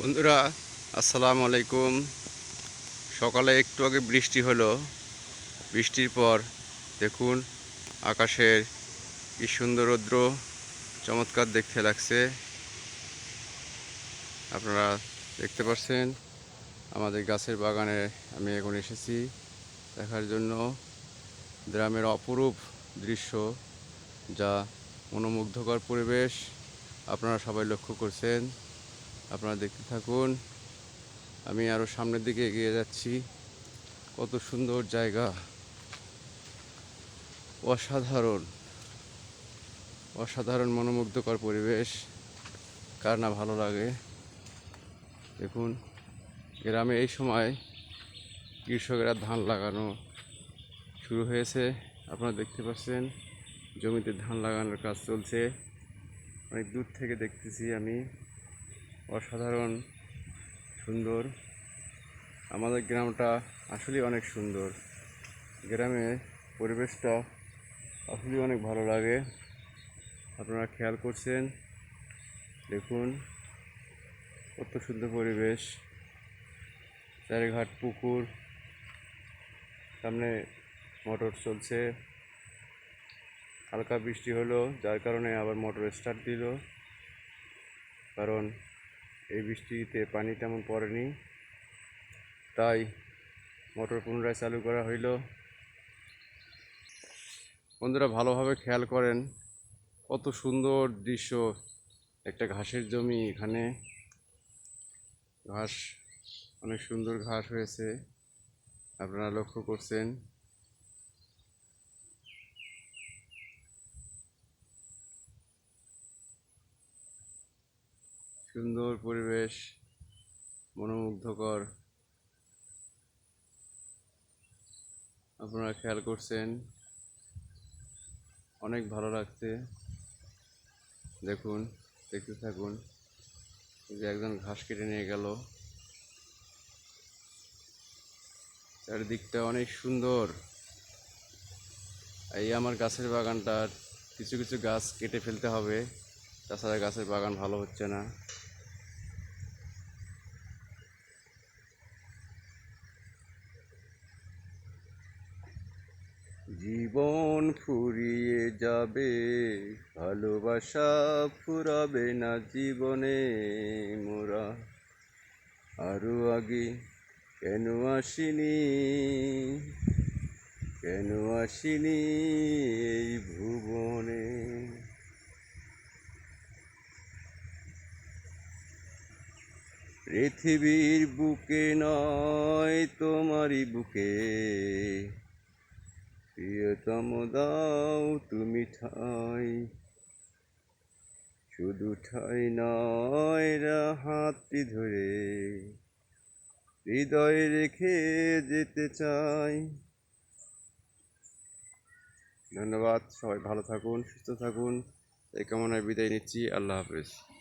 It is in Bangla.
বন্ধুরা, আসসালামু আলাইকুম। সকালে একটু আগে বৃষ্টি হলো। বৃষ্টির পর দেখুন আকাশের কি সুন্দর রৌদ্র চমৎকার দেখতে লাগছে। আপনারা দেখতে পাচ্ছেন, আমাদের গাছের বাগানে আমি এখন এসেছি দেখার জন্য। গ্রামের অপরূপ দৃশ্য যা মনোমুগ্ধকর পরিবেশ আপনারা সবাই লক্ষ্য করছেন। আপনারা দেখতে থাকুন। আমি আরও সামনের দিকে এগিয়ে যাচ্ছি। কত সুন্দর জায়গা। অসাধারণ। অসাধারণ মনোমুগ্ধকর পরিবেশ। কার না ভালো লাগে? দেখুন, গ্রামে এই সময় কৃষকেরা ধান লাগানো শুরু হয়েছে। আপনারা দেখতে পাচ্ছেন, জমিতে ধান লাগানোর কাজ চলছে। অনেক দূর থেকে দেখতেছি আমি। অসাধারণ, সুন্দর। আমাদের গ্রামটা আসলেই অনেক সুন্দর। গ্রামে পরিবেশটা আসলেই অনেক ভালো লাগে। আপনারা খেয়াল করছেন? দেখুন, কত সুন্দর পরিবেশ। চারিঘাট, পুকুর, সামনে মোটর চলছে। হালকা বৃষ্টি হলো, যার কারণে আবার মোটর স্টার্ট দিল। কারণ এই বৃষ্টিতে পানি তেমন পড়েনি। তাই মোটর পুনরায় চালু করা হইল। বন্ধুরা, ভালোভাবে খেয়াল করেন, কত সুন্দর দৃশ্য একটা ঘাসের জমি এখানে। ঘাস, অনেক সুন্দর ঘাস হয়েছে। আপনারা লক্ষ্য করছেন সুন্দর পরিবেশ, মনোমুগ্ধকর। আপনারা খেয়াল করছেন, অনেক ভালো লাগছে। দেখুন, দেখতে থাকুন। যে একজন ঘাস কেটে নিয়ে গেল। চারিদিকটা অনেক সুন্দর। এই আমার গাছের বাগানটার কিছু কিছু গাছ কেটে ফেলতে হবে। তাছাড়া গাছের বাগান ভালো হচ্ছে না। জীবন ফুরিয়ে যাবে, ভালোবাসা ফুরাবে না জীবনে মোরা। আরও আগে কেন আসিনি কেন আসিনি এই ভুবনে? পৃথিবীর বুকে নয় তোমারই বুকে প্রিয়তম দাও তুমি ঠাই। শুধু ঠাই নয় হাতটি ধরে হৃদয় রেখে যেতে চাই ধন্যবাদ, সবাই ভালো থাকুন, সুস্থ থাকুন। এই কামনায় বিদায় নিচ্ছি, আল্লাহ হাফেজ।